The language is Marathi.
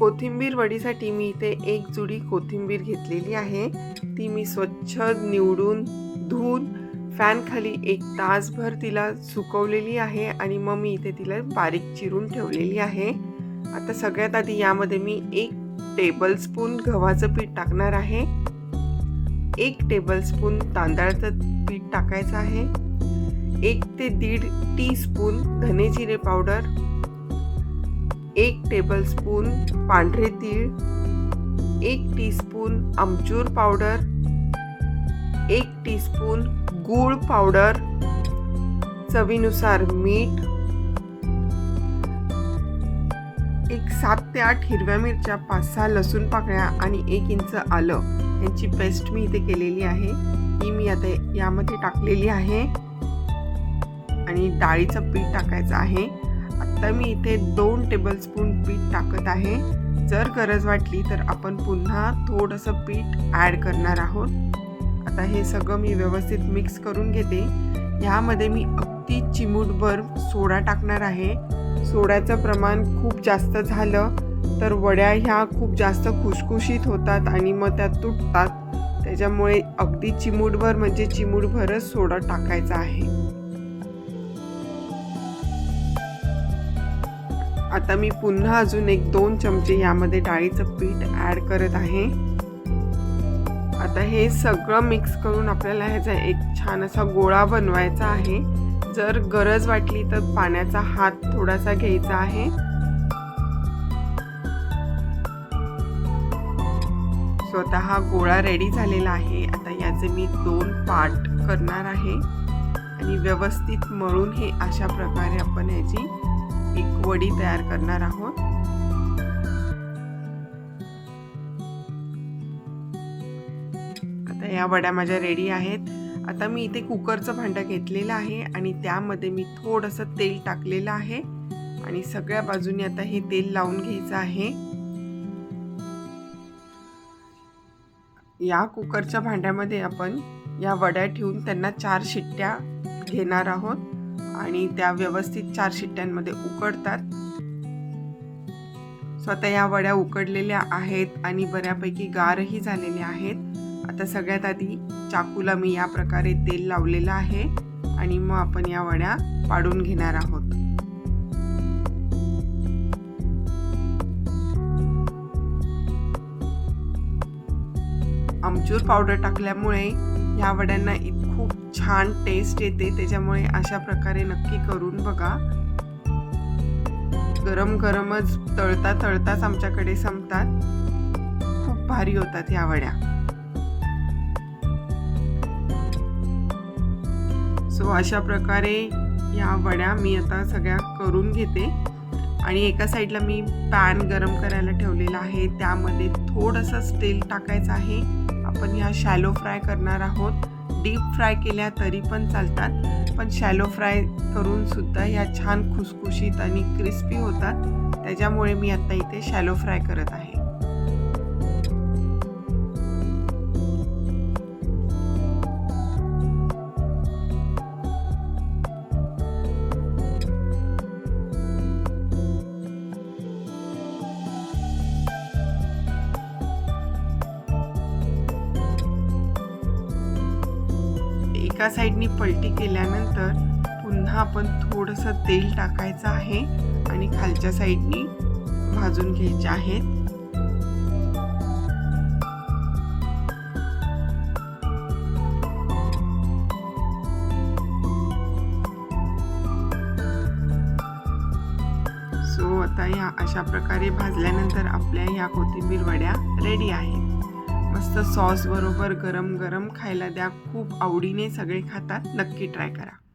कोथिंबीर वडीसाठी मी इथे एक जुडी कोथिंबीर घेतलेली आहे. ती मी स्वच्छ निवडून धुवून फॅनखाली एक तासभर तिला सुकवलेली आहे आणि मग मी इथे तिला बारीक चिरून ठेवलेली आहे. आता सगळ्यात आधी यामध्ये मी एक टेबलस्पून गव्हाचं पीठ टाकणार आहे. एक टेबलस्पून तांदळाचं पीठ टाकायचं आहे. एक ते दीड टी स्पून धने जिरे पावडर एक टेबलस्पून पांढरे तीळ एक टीस्पून आमचूर पावडर एक टीस्पून गूळ पावडर चवीनुसार मीठ एक सात ते आठ हिरव्या मिरच्या पाच सहा लसूण पाकळ्या आणि एक इंच आलं. यांची पेस्ट मी इथे केलेली आहे. ही मी आता यामध्ये टाकलेली आहे. आणि डाळीचं पीठ टाकायचं आहे. आत्ता मी इथे दोन टेबलस्पून पीठ टाकत आहे. जर गरज वाटली तर आपण पुन्हा थोडंसं पीठ ॲड करणार आहोत. आता हे सगळं मी व्यवस्थित मिक्स करून घेते. ह्यामध्ये मी अगदी चिमूटभर सोडा टाकणार आहे. सोड्याचं प्रमाण खूप जास्त झालं तर वड्या ह्या खूप जास्त खुशखुशीत होतात आणि मग त्या तुटतात. त्याच्यामुळे अगदी चिमूटभर म्हणजे चिमूटभरच सोडा टाकायचा आहे. आता मी पुन्हा अजून एक दोन चमचे यामध्ये डाळीचं पीठ ॲड करत आहे. आता हे सगळं मिक्स करून आपल्याला ह्याचा एक छान असा गोळा बनवायचा आहे. जर गरज वाटली तर पाण्याचा हात थोडासा घ्यायचा आहे. स्वतः हा गोळा रेडी झालेला आहे. आता याचे मी दोन पार्ट करणार आहे. आणि व्यवस्थित मळून हे अशा प्रकारे आपण याची एक वडी तयार करणार आहोत. आता या वड्या माझ्या रेडी आहेत. आता मी इथे कुकरचं भांडं घेतलेलं आहे आणि त्यामध्ये मी थोडंसं तेल टाकलेलं आहे. आणि सगळ्या बाजूने आता हे तेल लावून घ्यायचं आहे. या कुकरच्या भांड्यामध्ये आपण या वड्या ठेवून त्यांना चार शिट्ट्या घेणार आहोत. आणि त्या व्यवस्थित चार शिट्ट्यांमध्ये उकडतात. स्वतः या वड्या उकडलेल्या आहेत आणि बऱ्यापैकी गारही झालेल्या आहेत. आता सगळ्यात आधी चाकूला मी या प्रकारे तेल लावलेलं आहे आणि मग आपण या वड्या पाडून घेणार आहोत. आमचूर पावडर टाकल्यामुळे ह्या वड्यांना छान टेस्ट येते त्याच्यामुळे अशा प्रकारे नक्की करून बघा. गरम गरमच तळता तळताच आमच्याकडे संपतात. खूप भारी होतात ह्या वड्या. सो अशा प्रकारे या वड्या मी आता सगळ्या करून घेते. आणि एका साईडला मी पॅन गरम करायला ठेवलेला आहे. त्यामध्ये थोडंसं तेल टाकायचं आहे. आपण ह्या शॅलो फ्राय करणार आहोत. डीप फ्राय केल्या तरी पण चालतात. पण शॅलो फ्राय करून सुद्धा ह्या छान खुसखुशीत आणि क्रिस्पी होतात. त्याच्यामुळे मी आता इथे शॅलो फ्राय करत आहे. एका साईडनी पलटी केल्यानंतर पुन्हा आपण थोडंसं तेल टाकायचं आहे आणि खालच्या साईडनी भाजून घ्यायचे आहेत. सो आता या अशा प्रकारे भाजल्यानंतर आपल्या या कोथिंबीर वड्या रेडी आहेत. मस्त सॉस बरोबर गरम गरम खायला द्या. खूप आवडीने सगळे खातात. नक्की ट्राय करा.